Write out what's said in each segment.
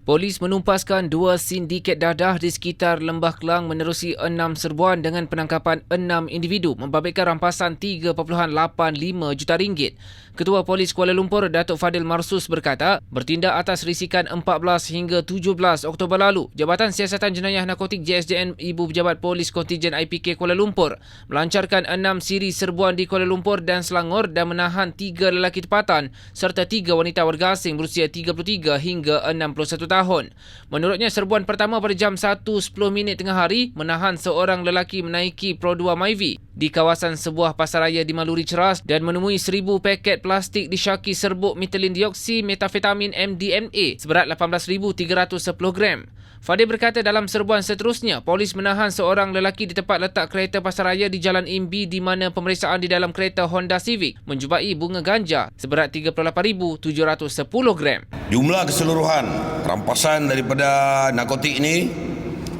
Polis menumpaskan dua sindiket dadah di sekitar Lembah Kelang menerusi enam serbuan dengan penangkapan enam individu membabitkan rampasan 3.85 juta ringgit. Ketua Polis Kuala Lumpur Datuk Fadil Marsus berkata, bertindak atas risikan 14 hingga 17 Oktober lalu, Jabatan Siasatan Jenayah Narkotik JSJN Ibu Pejabat Polis Kontijen IPK Kuala Lumpur melancarkan enam siri serbuan di Kuala Lumpur dan Selangor dan menahan tiga lelaki tempatan serta tiga wanita warga asing berusia 33 hingga 61 tahun tahun. Menurutnya, serbuan pertama pada jam 1.10 minit tengah hari menahan seorang lelaki menaiki Pro 2 Myvi di kawasan sebuah pasaraya di Maluri Ceras dan menemui 1,000 paket plastik disyaki serbuk metilin dioksi metafetamin MDMA seberat 18,310 gram. Fadil berkata dalam serbuan seterusnya, polis menahan seorang lelaki di tempat letak kereta pasaraya di Jalan Imbi di mana pemeriksaan di dalam kereta Honda Civic menjumpai bunga ganja seberat 38,710 gram. Jumlah keseluruhan rampasan daripada narkotik ini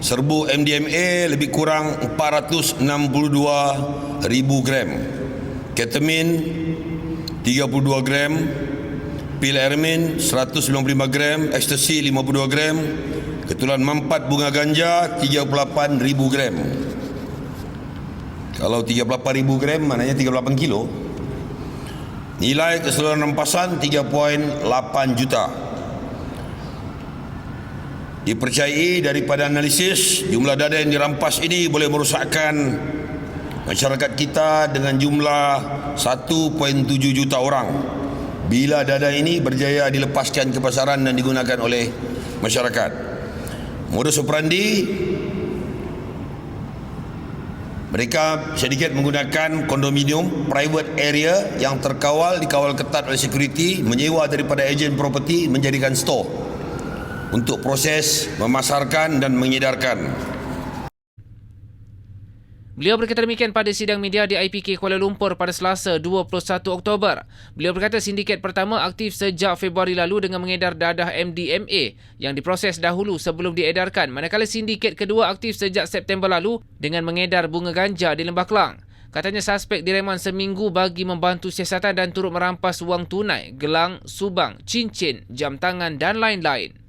serbu MDMA lebih kurang 462 ribu gram. Ketamin 32 gram, pil ermin 195 gram, ekstasi 52 gram, Ketulan mampat bunga ganja 38 ribu gram. Kalau 38 ribu gram maknanya 38 kilo. Nilai keseluruhan rampasan 3.8 juta. Dipercayai daripada analisis jumlah dada yang dirampas ini boleh merosakkan masyarakat kita dengan jumlah 1.7 juta orang. Bila dada ini berjaya dilepaskan ke pasaran dan digunakan oleh masyarakat. Modus operandi mereka sedikit menggunakan kondominium private area yang terkawal dikawal ketat oleh security menyewa daripada ejen property menjadikan store untuk proses memasarkan dan mengedarkan Beliau berkata demikian pada sidang media di IPK Kuala Lumpur pada Selasa 21 Oktober. Beliau berkata sindiket pertama aktif sejak Februari lalu dengan mengedar dadah MDMA yang diproses dahulu sebelum diedarkan manakala sindiket kedua aktif sejak September lalu dengan mengedar bunga ganja di Lembah Kelang. Katanya suspek direman seminggu bagi membantu siasatan dan turut merampas wang tunai, gelang, subang, cincin, jam tangan dan lain-lain.